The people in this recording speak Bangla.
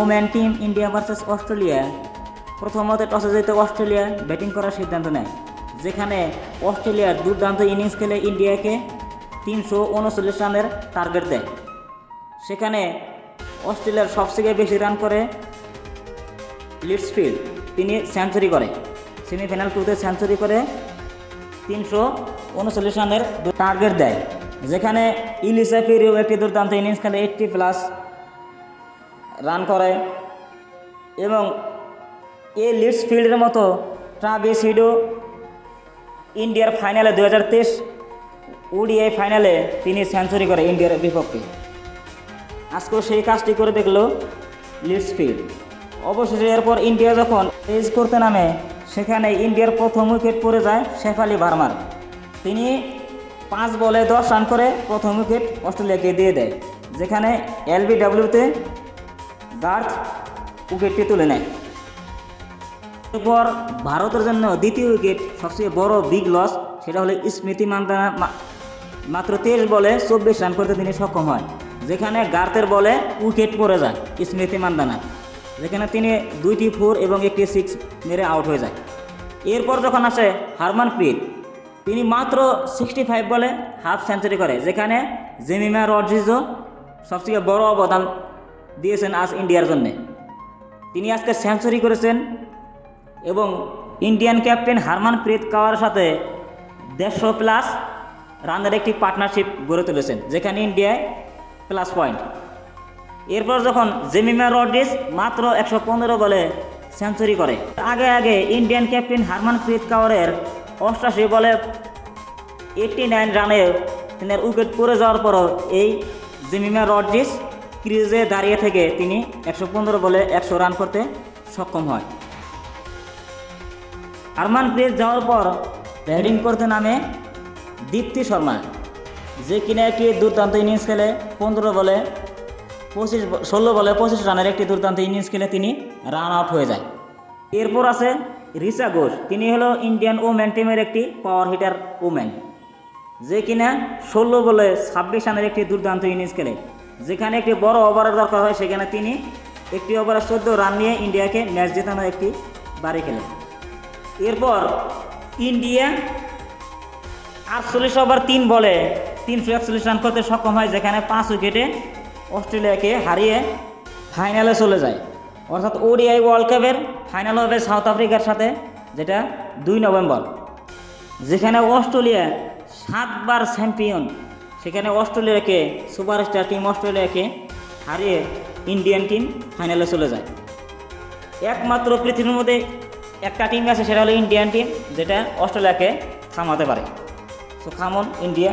Woman team India versus Australia. প্রথমত টসে যেতে অস্ট্রেলিয়া ব্যাটিং করার সিদ্ধান্ত নেয়, যেখানে অস্ট্রেলিয়ার দুর্দান্ত ইনিংস খেলে ইন্ডিয়াকে তিনশো উনচল্লিশ রানের টার্গেট দেয়। সেখানে অস্ট্রেলিয়ার সবথেকে বেশি রান করে লিডসফিল্ড, তিনি সেঞ্চুরি করে। সেমিফাইনাল টুতে সেঞ্চুরি করে তিনশো উনচল্লিশ রানের টার্গেট দেয়, যেখানে ইলিসা ফেরিও একটি দুর্দান্ত ইনিংস খেলে এইটটি প্লাস রান করে। এবং এ লিডস ফিল্ডের মতো ট্রাভিস হিডো ইন্ডিয়ার ফাইনালে দু হাজার তেইশ ওডিআই ফাইনালে তিনি সেঞ্চুরি করে ইন্ডিয়ার বিপক্ষে। আজকেও সেই কাজটি করে দেখল লিডস ফিল্ড। অবশেষে এরপর ইন্ডিয়া যখন পেজ করতে নামে, সেখানে ইন্ডিয়ার প্রথম উইকেট পড়ে যায় শেফালি ভার্মার তিনি পাঁচ বলে দশ রান করে প্রথম উইকেট অস্ট্রেলিয়াকে দিয়ে দেয়, যেখানে এলবিডাব্লিউতে গার্থ উইকেটটি তুলে নেয়? এরপর ভারতের জন্য দ্বিতীয় উইকেট, সবচেয়ে বড় বিগ লস সেটা হলো স্মৃতি মান্দানা মাত্র তেইশ বলে চব্বিশ রান করতে তিনি সক্ষম হয় যেখানে গার্তের বলে উইকেট পড়ে যায়, স্মৃতি মান্দানা যেখানে তিনি দুইটি ফোর এবং একটি সিক্স মেরে আউট হয়ে যায়। এরপর যখন আসে হারমান হারমানপ্রীত তিনি মাত্র সিক্সটি ফাইভ বলে হাফ সেঞ্চুরি করে, যেখানে জেমিমা রড্রিজও সবথেকে বড় অবদান দিয়েছেন আজ ইন্ডিয়ার জন্যে। তিনি আজকে সেঞ্চুরি করেছেন এবং ইন্ডিয়ান ক্যাপ্টেন হারমানপ্রীত কাওয়ার সাথে দেড়শো প্লাস রানের একটি পার্টনারশিপ গড়ে তুলেছেন, যেখানে ইন্ডিয়ায় প্লাস পয়েন্ট। এরপর যখন জেমিমা রড্রিস মাত্র একশো পনেরো বলে সেঞ্চুরি করে, আগে আগে ইন্ডিয়ান ক্যাপ্টেন হারমানপ্রীত কাওয়ারের অষ্টাশি বলে এইটটি নাইন রানে তিনি উইকেট পড়ে যাওয়ার পরও এই জেমিমা রড্রিস ক্রিজে দাঁড়িয়ে থেকে তিনি একশো পনেরো বলে একশো রান করতে সক্ষম হয়। আরমান ক্রিজ যাওয়ার পর ব্যাটিং করতে নামে দীপ্তি শর্মা, যে কিনা একটি দুর্দান্ত ইনিংস খেলে পনেরো বলে পঁচিশ ষোলো বলে পঁচিশ রানের একটি দুর্দান্ত ইনিংস খেলে তিনি রান আউট হয়ে যায়। এরপর আছে রিচা ঘোষ, তিনি হলো ইন্ডিয়ান ওম্যান টিমের একটি পাওয়ার হিটার ওম্যান, যে কিনা ষোলো বলে ছাব্বিশ রানের একটি দুর্দান্ত ইনিংস খেলে যেখানে একটি বড় ওভারের দরকার হয়, সেখানে তিনি একটি ওভারে চোদ্দ রান নিয়ে ইন্ডিয়াকে ম্যাচ জেতানোর একটি বাড়ি খেলেন। এরপর ইন্ডিয়া আটচল্লিশ ওভার তিন বলে তিনশো একচল্লিশ রান করতে সক্ষম হয়, যেখানে পাঁচ উইকেটে অস্ট্রেলিয়াকে হারিয়ে ফাইনালে চলে যায়। অর্থাৎ ওডিআই ওয়ার্ল্ড কাপের ফাইনাল হবে সাউথ আফ্রিকার সাথে, যেটা দুই নভেম্বর, যেখানে অস্ট্রেলিয়া সাতবার চ্যাম্পিয়ন সেখানে অস্ট্রেলিয়াকে সুপারস্টার টিম অস্ট্রেলিয়াকে হারিয়ে ইন্ডিয়ান টিম ফাইনালে চলে যায়। একমাত্র পৃথিবীর মধ্যে একটা টিম আছে, সেটা হলো ইন্ডিয়ান টিম, যেটা অস্ট্রেলিয়াকে থামাতে পারে। So khaman India